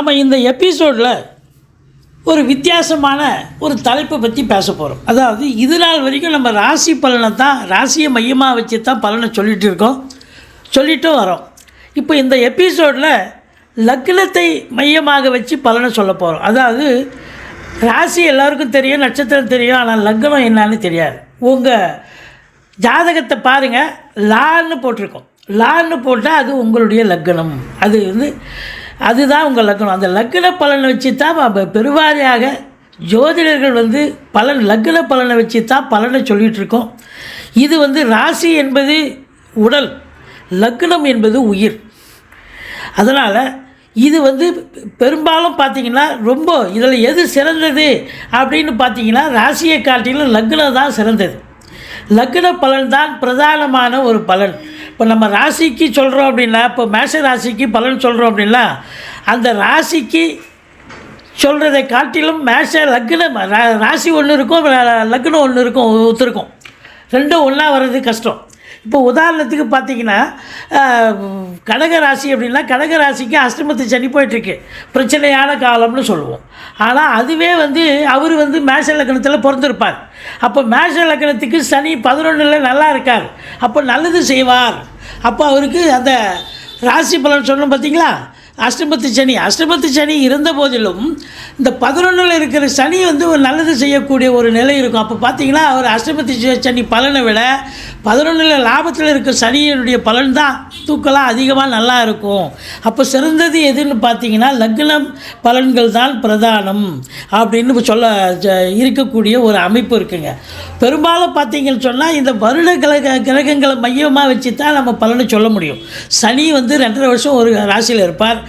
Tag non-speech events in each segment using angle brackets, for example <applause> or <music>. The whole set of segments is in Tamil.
நாம் இந்த எபிசோடில் ஒரு வித்தியாசமான ஒரு தலைப்பை பற்றி பேச போகிறோம் அதாவது இது நாள் வரைக்கும் நம்ம ராசி பலனை தான் ராசியை மையமாக வச்சு தான் பலனை சொல்லிகிட்டு இருக்கோம். சொல்லிட்டும் வரோம். இப்போ இந்த எபிசோடில் லக்னத்தை மையமாக வச்சு பலனை சொல்ல போகிறோம் அதாவது ராசி எல்லாருக்கும் தெரியும் நட்சத்திரம் தெரியும் ஆனால் லக்னம் என்னன்னு தெரியாது. உங்கள் ஜாதகத்தை பாருங்கள் லான்னு போட்டிருக்கோம். லான்னு போட்டால் அது உங்களுடைய லக்னம். அது வந்து அதுதான் உங்கள் லக்னம். அந்த லக்ன பலனை வச்சு தான் பெருவாரியாக ஜோதிடர்கள் வந்து பலன் லக்ன பலனை வச்சு தான் பலனை சொல்லிகிட்ருக்கோம் இது வந்து ராசி என்பது உடல் லக்னம் என்பது உயிர். அதனால் இது வந்து பெரும்பாலும் பார்த்தீங்கன்னா ரொம்ப இதில் எது சிறந்தது அப்படின்னு பார்த்தீங்கன்னா ராசியை காட்டிலும் லக்னம் தான் சிறந்தது. லக்ன பலன் தான் பிரதானமான ஒரு பலன். இப்போ நம்ம ராசிக்கு சொல்கிறோம் அப்படின்னா இப்போ மேஷ ராசிக்கு பலன் சொல்கிறோம் அப்படின்னா அந்த ராசிக்கு சொல்கிறதை காட்டிலும் மேஷ லக்னம் ரா- ராசி ஒன்று இருக்கும் லக்னம் ஒன்று இருக்கும் ஒத்துருக்கும் ரெண்டும் ஒன்றா வர்றது கஷ்டம். இப்போ உதாரணத்துக்கு பார்த்தீங்கன்னா கடகராசி ராசி அப்படின்னா கடகராசிக்கு அஷ்டமத்து சனி போயிட்டுருக்கு. பிரச்சனையான காலம்னு சொல்லுவோம். ஆனால் அதுவே வந்து அவர் வந்து மேஷ லக்னத்தில் பிறந்திருப்பார். அப்போ மேஷ லக்னத்துக்கு சனி பதினொன்றில் நல்லா இருக்கார். அப்போ நல்லது செய்வார். அப்போ அவருக்கு அந்த ராசி பலன் சொன்னோம் பார்த்தீங்களா? அஷ்டபத்து சனி. அஷ்டபத்து சனி இருந்த போதிலும் இந்த பதினொன்றில் இருக்கிற சனி வந்து ஒரு நல்லது செய்யக்கூடிய ஒரு நிலை இருக்கும். அப்போ பார்த்தீங்கன்னா அவர் அஷ்டபத்து சனி பலனை விட பதினொன்றில் லாபத்தில் இருக்கிற சனியினுடைய பலன் தான் தூக்கலாம் அதிகமாக நல்லா இருக்கும். அப்போ சிறந்தது எதுன்னு பார்த்தீங்கன்னா லக்னம் பலன்கள் தான் பிரதானம் அப்படின்னு சொல்ல ஜ- இருக்கக்கூடிய ஒரு அமைப்பு இருக்குங்க. பெரும்பாலும் பார்த்தீங்கன்னு சொன்னால் இந்த வருட கிரக கிரகங்களை மையமாக வச்சு தான் நம்ம பலனை சொல்ல முடியும். சனி வந்து ரெண்டரை வருஷம் ஒரு ராசியில் இருப்பார்.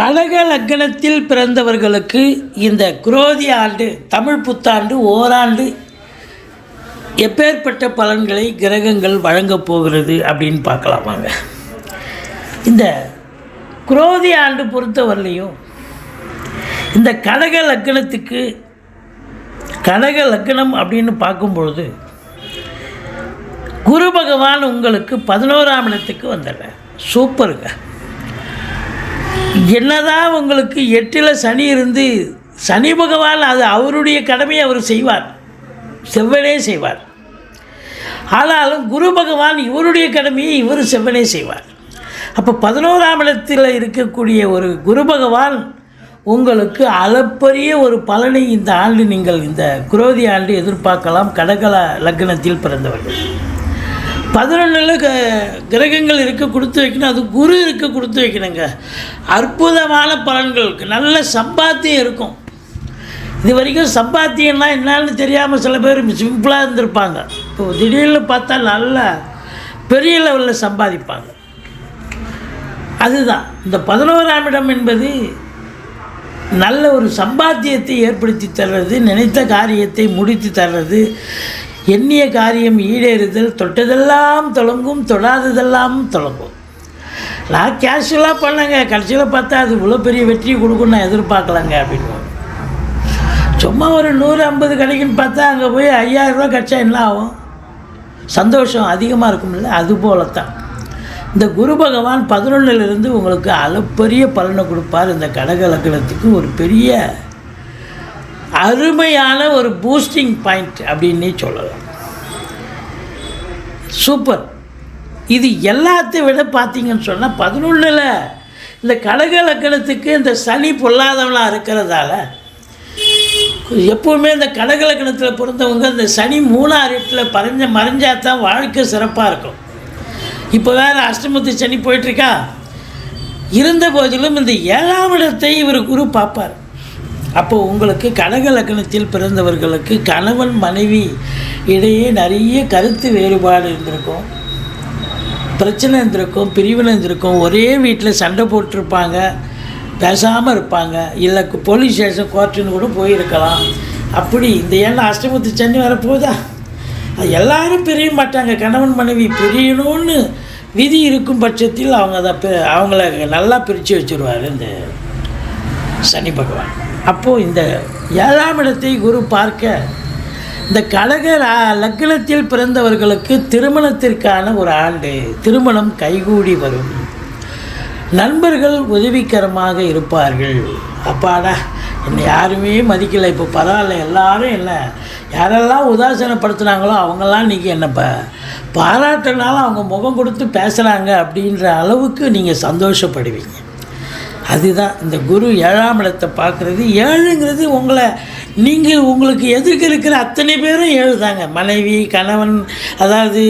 கடக லக்னத்தில் பிறந்தவர்களுக்கு இந்த குரோதி ஆண்டு தமிழ் புத்தாண்டு ஓராண்டு எப்பேற்பட்ட பலன்களை கிரகங்கள் வழங்கப் போகிறது அப்படின்னு பார்க்கலாமாங்க இந்த குரோதி ஆண்டு பொறுத்தவரையிலையும் இந்த கடக லக்னத்துக்கு கடக லக்னம் அப்படின்னு பார்க்கும்பொழுது குரு பகவான் உங்களுக்கு பதினோராம் இடத்துக்கு வந்துடுறேன் சூப்பருங்க. என்னதான் உங்களுக்கு எட்டில் சனி இருந்து சனி பகவான் அது அவருடைய கடமையை அவர் செய்வார். செவ்வனே செய்வார். ஆனாலும் குரு பகவான் இவருடைய கடமையை இவர் செவ்வனே செய்வார். அப்போ பதினோராம் இடத்தில் இருக்கக்கூடிய ஒரு குரு பகவான் உங்களுக்கு அளப்பரிய ஒரு பலனை இந்த ஆண்டு நீங்கள் இந்த குரோதி ஆண்டு எதிர்பார்க்கலாம். கடகல லக்னத்தில் பிறந்தவர்கள். பதினொன்றில் க கிரகங்கள் இருக்க கொடுத்து வைக்கணும் அது குரு இருக்க கொடுத்து வைக்கணுங்க. அற்புதமான பலன்களுக்கு நல்ல சம்பாத்தியம் இருக்கும். இது வரைக்கும் சம்பாத்தியம்னா என்னன்னு தெரியாமல் சில பேர் சிம்பிளாக இருந்திருப்பாங்க. இப்போ திடீர்னு பார்த்தா நல்ல பெரிய லெவலில் சம்பாதிப்பாங்க. அதுதான். இந்த பதினோராம் இடம் என்பது நல்ல ஒரு சம்பாத்தியத்தை ஏற்படுத்தி தர்றது நினைத்த காரியத்தை முடித்து தர்றது எண்ணிய காரியம் ஈடேறுதல் தொட்டதெல்லாம் தொடங்கும் தொடாததெல்லாம் தொடங்கும் நான் கேஷுவலாக பண்ணேங்க. கடைசியில் பார்த்தா அது இவ்வளோ பெரிய வெற்றி கொடுக்கும் நான் எதிர்பார்க்கலங்க அப்படின்னு சும்மா ஒரு நூறு ஐம்பது கிடைக்குன்னு பார்த்தா அங்கே போய் ஐயாயிரரூவா கிடச்சா என்ன ஆகும்? சந்தோஷம் அதிகமாக இருக்கும்ல? அது போல தான் இந்த குரு பகவான் பதினொன்றுலேருந்து உங்களுக்கு அளப்பரிய பலனை கொடுப்பார். இந்த கடக லக்கணத்துக்கு ஒரு பெரிய அருமையான ஒரு பூஸ்டிங் பாயிண்ட் அப்படின்னே சொல்லலாம். சூப்பர் இது எல்லாத்தையும் விட பார்த்தீங்கன்னு சொன்னால் பதினொன்றில் இந்த கடக லக்கணத்துக்கு இந்த சனி பொல்லாதவனாக இருக்கிறதால எப்போவுமே இந்த கடக லக்கணத்தில் பிறந்தவங்க இந்த சனி மூணாறு எட்டில் பறஞ்ச மறைஞ்சா தான் வாழ்க்கை சிறப்பாக இருக்கும். இப்போ வேறு அஷ்டமத்து சனி போயிட்டுருக்கா இருந்த போதிலும் இந்த ஏழாம் இடத்தை இவர் குரு பார்ப்பார். அப்போ உங்களுக்கு கனக லக்னத்தில் பிறந்தவர்களுக்கு கணவன் மனைவி இடையே நிறைய கருத்து வேறுபாடு இருந்திருக்கும். பிரச்சனை இருந்திருக்கும் பிரிவினை இருந்திருக்கும். ஒரே வீட்டில் சண்டை போட்டிருப்பாங்க பேசாமல் இருப்பாங்க. இல்லை போலீஸ் ஸ்டேஷன் கோர்ட்டுன்னு கூட போயிருக்கலாம். அப்படி இந்த ஏன்னா அஷ்டமத்து சனி வரப்போகுதா? அது எல்லாரும் பிரிய மாட்டாங்க. கணவன் மனைவி பிரியணும்னு விதி இருக்கும் பட்சத்தில் அவங்க அதை அவங்கள நல்லா பிரித்து வச்சுருவார் இந்த சனி பகவான். அப்போது இந்த ஏழாம் இடத்தை குரு பார்க்க இந்த கடக லக்னத்தில் பிறந்தவர்களுக்கு திருமணத்திற்கான ஒரு ஆண்டு திருமணம் கைகூடி வரும். நண்பர்கள் உதவிகரமாக இருப்பார்கள். அப்பாடா என்னை யாருமே மதிக்கலை இப்போ பரவாயில்ல எல்லாரும் என்ன யாரெல்லாம் உதாசீனப்படுத்துனாங்களோ அவங்கெல்லாம் இன்றைக்கி என்னை ப அவங்க முகம் கொடுத்து பேசுகிறாங்க அப்படின்ற அளவுக்கு நீங்கள் சந்தோஷப்படுவீங்க. அதுதான் இந்த குரு ஏழாம் இடத்தை பார்க்குறது. ஏழுங்கிறது உங்களை நீங்கள் உங்களுக்கு எதிர்க்க இருக்கிற அத்தனை பேரும் ஏழு தாங்க மனைவி கணவன் அதாவது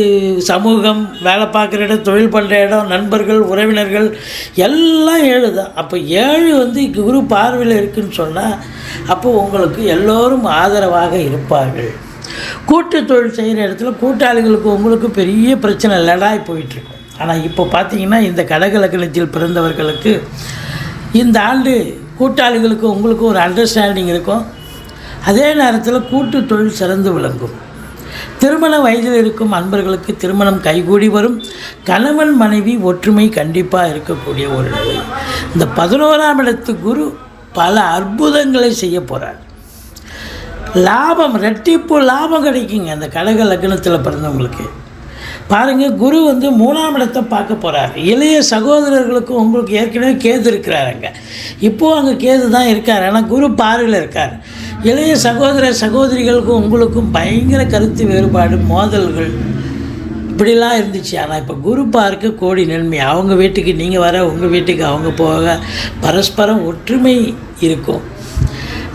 சமூகம் வேலை பார்க்குற இடம் தொழில் பண்ணுற இடம் நண்பர்கள் உறவினர்கள் எல்லாம் ஏழு தான் அப்போ ஏழு வந்து குரு பார்வையில் இருக்குன்னு சொன்னால் அப்போ உங்களுக்கு எல்லோரும் ஆதரவாக இருப்பார்கள். கூட்டு தொழில் செய்கிற இடத்துல கூட்டாளிகளுக்கு உங்களுக்கு பெரிய பிரச்சனை லடாய் போயிட்டுருக்கும் ஆனால் இப்போ பார்த்தீங்கன்னா இந்த கடகலக்கணத்தில் பிறந்தவர்களுக்கு இந்த ஆண்டு கூட்டாளிகளுக்கு உங்களுக்கு ஒரு அண்டர்ஸ்டாண்டிங் இருக்கும். அதே நேரத்தில் கூட்டு தொழில் சிறந்து விளங்கும். திருமண வயதில் இருக்கும் அன்பர்களுக்கு திருமணம் கைகூடி வரும். கணவன் மனைவி ஒற்றுமை கண்டிப்பாக இருக்கக்கூடிய ஒரு நிலை. இந்த பதினோராம் இடத்து குரு பல அற்புதங்களை செய்ய போகிறார் லாபம் ரெட்டிப்பு லாபம் கிடைக்குங்க. அந்த கடக லக்னத்தில் பிறந்தவங்களுக்கு. பாருங்கள் குரு வந்து மூணாம் இடத்தை பார்க்க போகிறாரு இளைய சகோதரர்களுக்கு உங்களுக்கு ஏற்கனவே கேது இருக்கிறாருங்க. இப்போது அங்கே கேது தான் இருக்கார். ஆனால் குரு பார்வையில் இருக்கார். இளைய சகோதர சகோதரிகளுக்கும் உங்களுக்கும் பயங்கர கருத்து வேறுபாடு மோதல்கள். இப்படிலாம் இருந்துச்சு. ஆனால் இப்போ குரு பார்க்க கோடி நன்மை. அவங்க வீட்டுக்கு நீங்கள் வர உங்கள் வீட்டுக்கு அவங்க போக பரஸ்பரம் ஒற்றுமை இருக்கும்.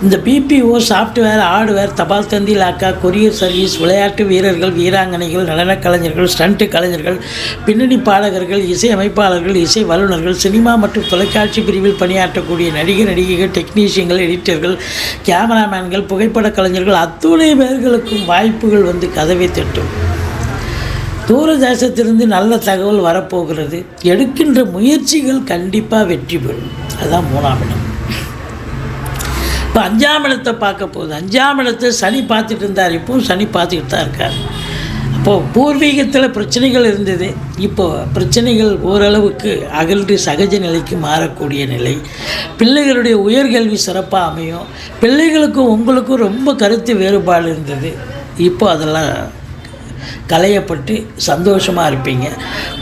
இந்த பிபிஓ சாஃப்ட்வேர் ஹார்ட்வேர் தபால் தந்தி லாக்கா கொரியர் சர்வீஸ் விளையாட்டு வீரர்கள் வீராங்கனைகள் நடனக் கலைஞர்கள் ஸ்டண்ட்டு கலைஞர்கள் பின்னணி பாடகர்கள் இசை அமைப்பாளர்கள் இசை வல்லுநர்கள் சினிமா மற்றும் தொலைக்காட்சி பிரிவில் பணியாற்றக்கூடிய நடிகர் நடிகைகள் டெக்னீஷியன்கள் எடிட்டர்கள் கேமராமேன்கள் புகைப்பட கலைஞர்கள் அத்துணை பேர்களுக்கும் வாய்ப்புகள் வந்து கதவை தட்டும். தூர தேசத்திலிருந்து நல்ல தகவல் வரப்போகிறது. எடுக்கின்ற முயற்சிகள் கண்டிப்பாக வெற்றி பெறும். அதுதான் மூணாம் இடம். இப்போ அஞ்சாம் இடத்தை பார்க்க போகுது. அஞ்சாம் இடத்தை சனி பார்த்துட்டு இருந்தார். இப்போவும் சனி பார்த்துக்கிட்டு தான் இருக்கார். அப்போது பூர்வீகத்தில் பிரச்சனைகள் இருந்தது. இப்போது பிரச்சனைகள் ஓரளவுக்கு அகன்று சகஜ நிலைக்கு மாறக்கூடிய நிலை. பிள்ளைகளுடைய உயர்கல்வி சிறப்பாக அமையும். பிள்ளைகளுக்கும் உங்களுக்கும் ரொம்ப கருத்து வேறுபாடு இருந்தது. இப்போ அதெல்லாம் களையப்பட்டு சந்தோஷமாக இருப்பீங்க.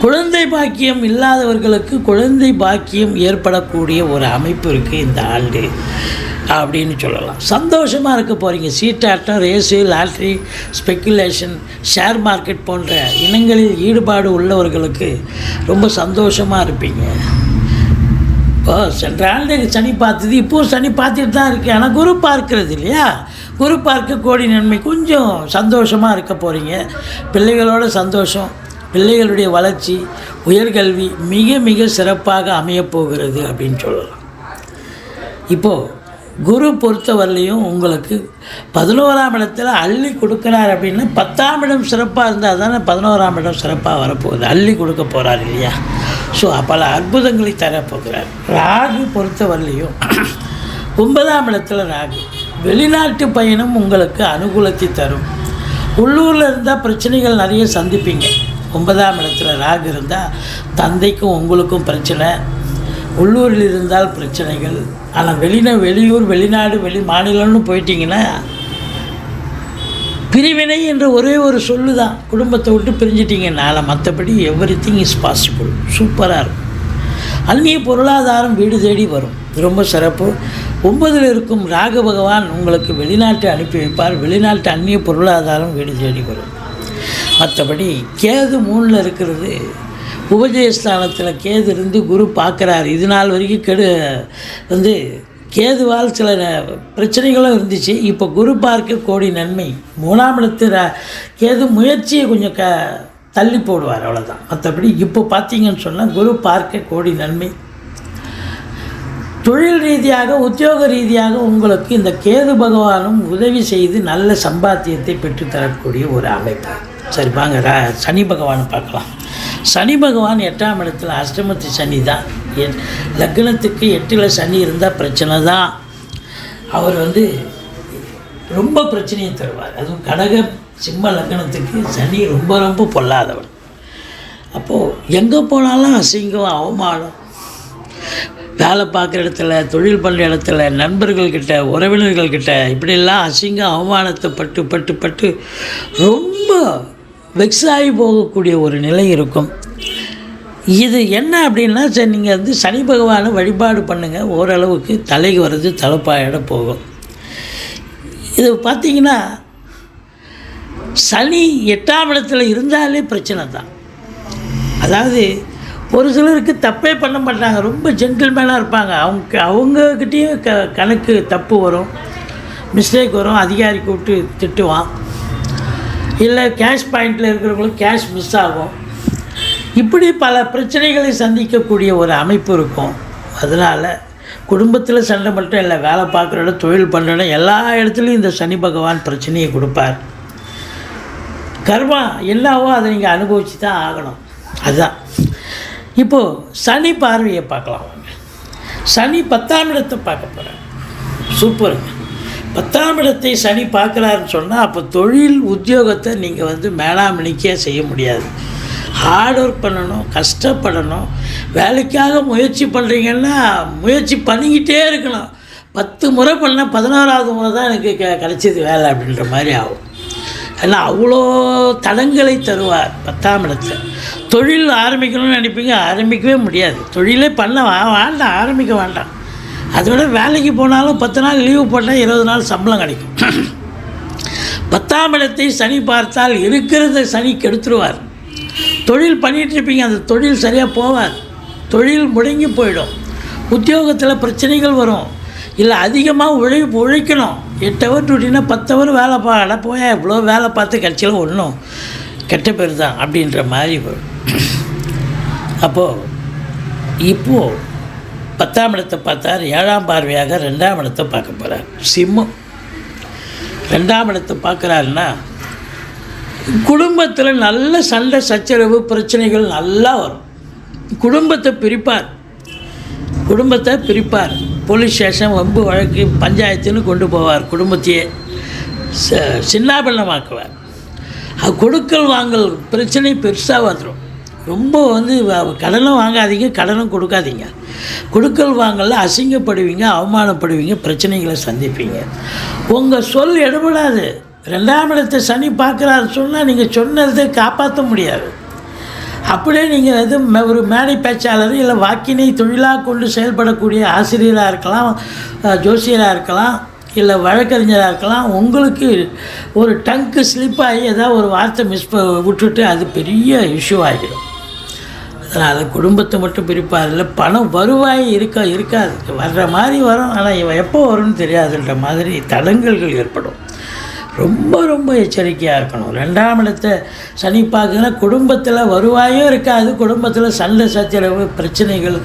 குழந்தை பாக்கியம் இல்லாதவர்களுக்கு குழந்தை பாக்கியம் ஏற்படக்கூடிய ஒரு அமைப்பு இருக்குது இந்த ஆண்டு. அப்படின்னு சொல்லலாம். சந்தோஷமாக இருக்க போகிறீங்க சீட்டாட்டம் race lottery speculation share market போன்ற இனங்களில் ஈடுபாடு உள்ளவர்களுக்கு ரொம்ப சந்தோஷமாக இருப்பீங்க. இப்போ சென்ற ஆண்டு சனி பார்த்தது. இப்போது சனி பார்த்துட்டு தான் இருக்கு ஆனால் குரு பார்க்கறது இல்லையா? குரு பார்க்க கோடி நன்மை. கொஞ்சம் சந்தோஷமாக இருக்க போகிறீங்க பிள்ளைகளோட சந்தோஷம் பிள்ளைகளுடைய வளர்ச்சி உயர்கல்வி மிக மிக சிறப்பாக அமையப்போகிறது அப்படின்னு சொல்லலாம். இப்போது குரு பொறுத்தவரையிலையும் உங்களுக்கு பதினோராம் இடத்துல அள்ளி கொடுக்குறார் அப்படின்னா பத்தாம் இடம் சிறப்பாக இருந்தால் தானே பதினோராம் இடம் சிறப்பாக வரப்போகுது. அள்ளி கொடுக்க போகிறார் இல்லையா? ஸோ பல அற்புதங்களை தரப்போகிறார் ராகு பொறுத்தவரையிலையும் <clears throat> ஒன்பதாம் இடத்துல ராகு. வெளிநாட்டு பயணம் உங்களுக்கு அனுகூலத்தை தரும். உள்ளூரில் இருந்தால் பிரச்சனைகள் நிறைய சந்திப்பீங்க. ஒன்பதாம் இடத்துல ராகு இருந்தால் தந்தைக்கும் உங்களுக்கும் பிரச்சனை. உள்ளூரில் இருந்தால் பிரச்சனைகள். ஆனால் வெளிந வெளியூர் வெளிநாடு வெளி மாநிலம்னு போயிட்டீங்கன்னா பிரிவினை என்ற ஒரே ஒரு சொல்லு தான் குடும்பத்தை விட்டு பிரிஞ்சிட்டிங்கனால மற்றபடி எவ்ரி திங் இஸ் பாசிபிள் சூப்பராக இருக்கும். அந்நிய பொருளாதாரம் வீடு தேடி வரும். ரொம்ப சிறப்பு. ஒன்பதில் இருக்கும் ராக பகவான் உங்களுக்கு வெளிநாட்டு அனுப்பி வைப்பார். வெளிநாட்டு அந்நிய பொருளாதாரம் வீடு தேடி வரும். மற்றபடி கேது மூணில் இருக்கிறது உபஜயஸ்தானத்தில் கேது இருந்து குரு பார்க்குறாரு. இது நாள் வரைக்கும் கெடு வந்து கேதுவால் சில பிரச்சனைகளும் இருந்துச்சு. இப்போ குரு பார்க்க கோடி நன்மை. மூணாம் இடத்து கேது முயற்சியை கொஞ்சம் க தள்ளி போடுவார் அவ்வளோதான் மற்றபடி இப்போ பார்த்தீங்கன்னு சொன்னால் குரு பார்க்க கோடி நன்மை. தொழில் ரீதியாக உத்தியோக ரீதியாக உங்களுக்கு இந்த கேது பகவானும் உதவி செய்து நல்ல சம்பாத்தியத்தை பெற்றுத்தரக்கூடிய ஒரு அமைப்பு. சரி வாங்க சனி பகவானை பார்க்கலாம். சனி பகவான் எட்டாம் இடத்துல அஷ்டமத்து சனி தான். எ- லக்னத்துக்கு எட்டில் சனி இருந்தால் பிரச்சனை தான். அவர் வந்து ரொம்ப பிரச்சனையை தருவார். அதுவும் கடக சிம்ம லக்னத்துக்கு சனி ரொம்ப ரொம்ப பொல்லாதவர். அப்போது எங்கே போனாலும் அசிங்கம் அவமானம். வேலை பார்க்குற இடத்துல தொழில் பண்ணுற இடத்துல நண்பர்கள்கிட்ட உறவினர்கள்கிட்ட இப்படியெல்லாம் அசிங்கம் அவமானத்தை பட்டு பட்டு பட்டு ரொம்ப வெக்ஸ் ஆகி போகக்கூடிய ஒரு நிலை இருக்கும். இது என்ன அப்படின்னா சரி நீங்கள் வந்து சனி பகவானை வழிபாடு பண்ணுங்கள் ஓரளவுக்கு தலைக்கு வர்றது தலைப்பாயிட போகும். இது பார்த்தீங்கன்னா சனி எட்டாம் இடத்துல இருந்தாலே பிரச்சனை தான். அதாவது ஒரு சிலருக்கு தப்பே பண்ண மாட்டாங்க. ரொம்ப ஜென்டில்மேனாக இருப்பாங்க. அவங்க அவங்கக்கிட்டேயும் க கணக்கு தப்பு வரும். மிஸ்டேக் வரும். அதிகாரி கூப்பிட்டு திட்டுவான். இல்லை கேஷ் பாயிண்டில் இருக்கிறவங்களுக்கு கேஷ் மிஸ் ஆகும். இப்படி பல பிரச்சனைகளை சந்திக்கக்கூடிய ஒரு அமைப்பு இருக்கும். அதனால் குடும்பத்தில் சண்டை மட்டும் இல்லை வேலை பார்க்குற இடம் தொழில் பண்ணுற இடம் எல்லா இடத்துலையும் இந்த சனி பகவான் பிரச்சனையை கொடுப்பார். கர்மா என்னவோ அதை நீங்கள் அனுபவிச்சு தான் ஆகணும். அதுதான். இப்போது சனி பார்வையை பார்க்கலாம். சனி பத்தாம் இடத்தை பார்க்க போகிறேன் சூப்பருங்க. பத்தாம் இடத்தை சனி பார்க்குறாருன்னு சொன்னால் அப்போ தொழில் உத்தியோகத்தை நீங்கள் வந்து மேலாமணிக்கே செய்ய முடியாது. ஹார்ட் ஒர்க் பண்ணணும் கஷ்டப்படணும். வேலைக்காக முயற்சி பண்ணுறீங்கன்னா முயற்சி பண்ணிக்கிட்டே இருக்கணும். பத்து முறை பண்ணால் பதினோராவது முறை தான் எனக்கு க கிடச்சிது வேலை அப்படின்ற மாதிரி ஆகும். ஏன்னா அவ்வளோ தடங்களை தருவார் பத்தாம் இடத்துல. தொழில் ஆரம்பிக்கணும்னு நினைப்பீங்க ஆரம்பிக்கவே முடியாது. தொழிலே பண்ண வா- வேண்டாம் ஆரம்பிக்க வேண்டாம். அதோட வேலைக்கு போனாலும் பத்து நாள் லீவு போட்டால் இருபது நாள் சம்பளம் கிடைக்கும். பத்தாம் இடத்தை சனி பார்த்தால் இருக்கிறத சனி கெடுத்துருவார். தொழில் பண்ணிகிட்டு இருப்பீங்க அந்த தொழில் சரியாக போவார் தொழில் முடங்கி போயிடும். உத்தியோகத்தில் பிரச்சனைகள் வரும். இல்லை அதிகமாக உழை உழைக்கணும். எட்டு ஹவர் டூட்டினா பத்து ஹவர் வேலை பாட போய் இவ்வளோ வேலை பார்த்து கட்சியில் ஒன்றும் கெட்ட பேர் தான் அப்படின்ற மாதிரி அப்போது இப்போது பத்தாம் இடத்தை பார்த்தார் ஏழாம் பார்வையாக ரெண்டாம் இடத்தை பார்க்க போகிறார் சிம்மம். ரெண்டாம் இடத்தை பார்க்குறாருன்னா குடும்பத்தில் நல்ல சண்டை சச்சரவு பிரச்சனைகள் நல்லா வரும். குடும்பத்தை பிரிப்பார். குடும்பத்தை பிரிப்பார். போலீஸ் ஸ்டேஷன் வம்பு வழக்கு பஞ்சாயத்துன்னு கொண்டு போவார். குடும்பத்தையே ச சின்னாபின்னமாக்குவார். கொடுக்கல் வாங்கல் பிரச்சனை பெருசாக வந்துடும் ரொம்ப வந்து கடனும் வாங்காதீங்க கடனும் கொடுக்காதீங்க. கொடுக்கல் வாங்கல அசிங்கப்படுவீங்க அவமானப்படுவீங்க பிரச்சனைகளை சந்திப்பீங்க. உங்கள் சொல் எடுபடாது. ரெண்டாம் இடத்தை சனி பார்க்குறாரு சொன்னால் நீங்கள் சொன்னதை காப்பாற்ற முடியாது. அப்படியே நீங்கள் எது ஒரு மேடை பேச்சாளர் இல்லை வாக்கினை தொழிலாக கொண்டு செயல்படக்கூடிய ஆசிரியராக இருக்கலாம் ஜோசியராக இருக்கலாம் இல்லை வழக்கறிஞராக இருக்கலாம் உங்களுக்கு ஒரு டங்கு ஸ்லிப் ஆகி ஏதாவது ஒரு வார்த்தை மிஸ் விட்டுட்டு அது பெரிய இஷ்யூ ஆகிடும். அதனால் குடும்பத்தை மட்டும் பிரிப்பார் இல்லை பணம் வருவாய் இருக்க இருக்காது. வர்ற மாதிரி வரும். ஆனால் இவன் எப்போ வரும்னு தெரியாதுன்ற மாதிரி தடங்கல்கள் ஏற்படும். ரொம்ப ரொம்ப எச்சரிக்கையாக இருக்கணும். ரெண்டாம் இடத்தை சனி பார்க்குன்னா குடும்பத்தில் வருவாயும் இருக்காது. குடும்பத்தில் சண்டை சச்சரவு பிரச்சனைகள்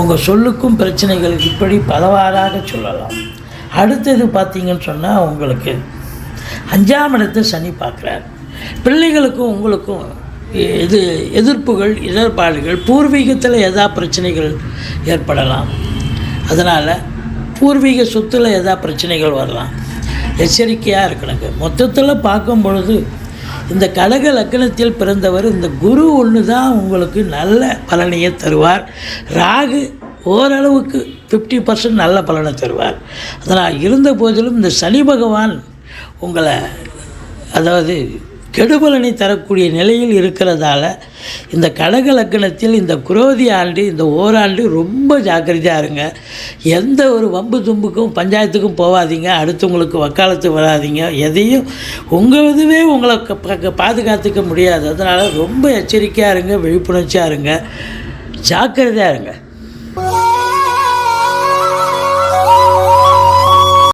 உங்கள் சொல்லுக்கும் பிரச்சனைகள் இப்படி பலவாறாக சொல்லலாம். அடுத்தது பார்த்தீங்கன்னு சொன்னால் உங்களுக்கு அஞ்சாம் இடத்தை சனி பார்க்குறாரு. பிள்ளைகளுக்கும் உங்களுக்கும் இது எதிர்ப்புகள் இடர்பாடுகள் பூர்வீகத்தில் எதா பிரச்சனைகள் ஏற்படலாம். அதனால் பூர்வீக சொத்தில் எதா பிரச்சனைகள் வரலாம். எச்சரிக்கையாக இருக்கணுங்க. மொத்தத்தில் பார்க்கும் பொழுது இந்த கடக லக்னத்தில் பிறந்தவர் இந்த குரு ஒன்று தான் உங்களுக்கு நல்ல பலனையை தருவார். ராகு ஓரளவுக்கு ஃபிஃப்டி பர்சன்ட் நல்ல பலனை தருவார். அதனால் இருந்த போதிலும் இந்த சனி பகவான் உங்களை அதாவது கெடுபலனை தரக்கூடிய நிலையில் இருக்கிறதால இந்த கடக லக்கணத்தில் இந்த குரோதி ஆண்டு இந்த ஓராண்டு ரொம்ப ஜாக்கிரதையாக இருங்க. எந்த ஒரு வம்பு தும்புக்கும் பஞ்சாயத்துக்கும் போகாதீங்க அடுத்தவங்களுக்கு வக்காலத்து வராதீங்க. எதையும் உங்கள் இதுவே உங்களை க- ப- பாதுகாத்துக்க முடியாது. அதனால் ரொம்ப எச்சரிக்கையாக இருங்க விழிப்புணர்ச்சியாக இருங்க. ஜாக்கிரதையாக இருங்க.